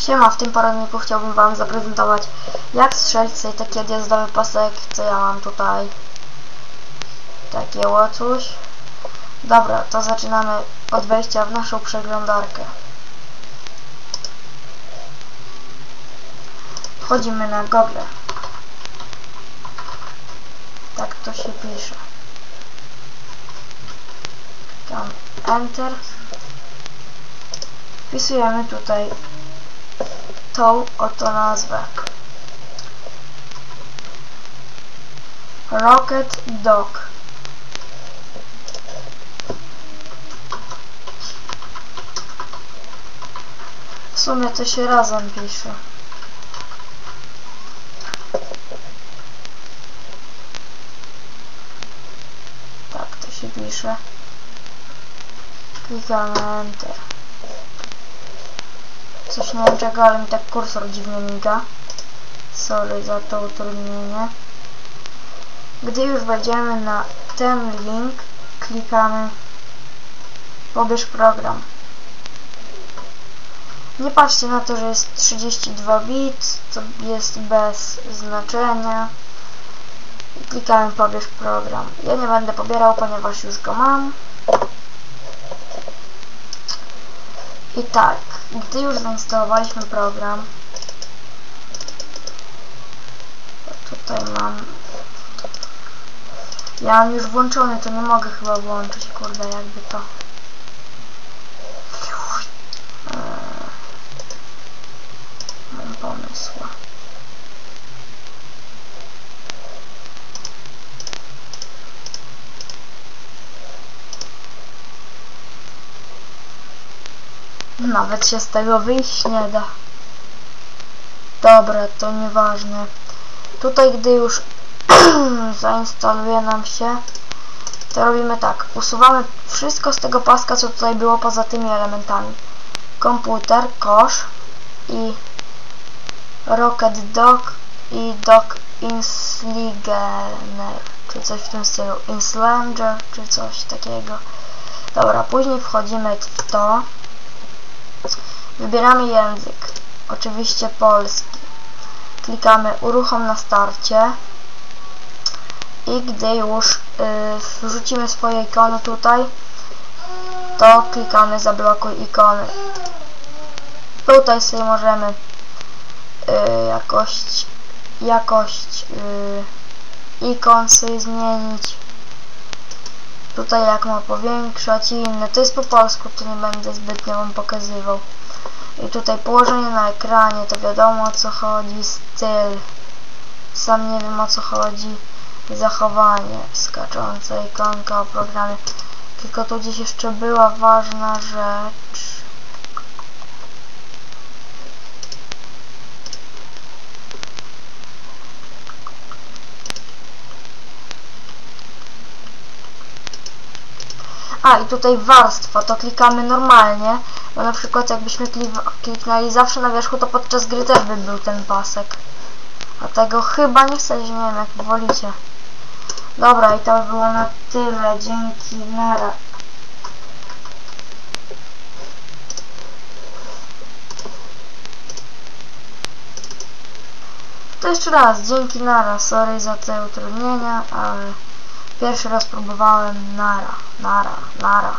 Siema, w tym poradniku chciałbym Wam zaprezentować jak strzelić sobie taki odjazdowy pasek, co ja mam tutaj. Takie łocuś. Dobra, to zaczynamy od wejścia w naszą przeglądarkę. Wchodzimy na Google. Tak to się pisze. Tam Enter. Wpisujemy tutaj tą oto nazwę. Rocket Dog. W sumie to się razem pisze. Tak to się pisze. Klikamy Enter. Coś nie wiem czego, ale mi tak kursor dziwnie miga. Sorry za to utrudnienie. Gdy już wejdziemy na ten link, klikamy pobierz program. Nie patrzcie na to, że jest 32 bit, to jest bez znaczenia. Klikamy pobierz program. Ja nie będę pobierał, ponieważ już go mam. I tak, gdy już zainstalowaliśmy program, tutaj mam, ja mam już włączony, to nie mogę chyba włączyć, kurde, jakby to. Nawet się z tego wyjść nie da. Dobra, to nieważne. Tutaj, gdy już zainstaluje nam się, to robimy tak. Usuwamy wszystko z tego paska, co tutaj było poza tymi elementami. Komputer, kosz i Rocket Dog i Dog Insligener, czy coś w tym stylu. Inslanger, czy coś takiego. Dobra, później wchodzimy w to. Wybieramy język, oczywiście polski. Klikamy uruchom na starcie i gdy już y, wrzucimy swoje ikony tutaj, to klikamy zablokuj ikony. Tutaj sobie możemy y, jakość, jakość y, ikon sobie zmienić. Tutaj jak ma powiększać i inne. To jest po polsku, to nie będę zbytnio Wam pokazywał. I tutaj położenie na ekranie, to wiadomo o co chodzi, styl. Sam nie wiem o co chodzi. Zachowanie, skacząca ikonka o programie. Tylko tu gdzieś jeszcze była ważna rzecz. A i tutaj warstwa, to klikamy normalnie, bo na przykład jakbyśmy kliknęli zawsze na wierzchu, to podczas gry też by był ten pasek. A tego chyba nie chcę, nie wiem jak wolicie. Dobra, i to by było na tyle. Dzięki, nara. To jeszcze raz, dzięki nara. Sorry za te utrudnienia, ale pierwszy raz próbowałem nara, nara, nara.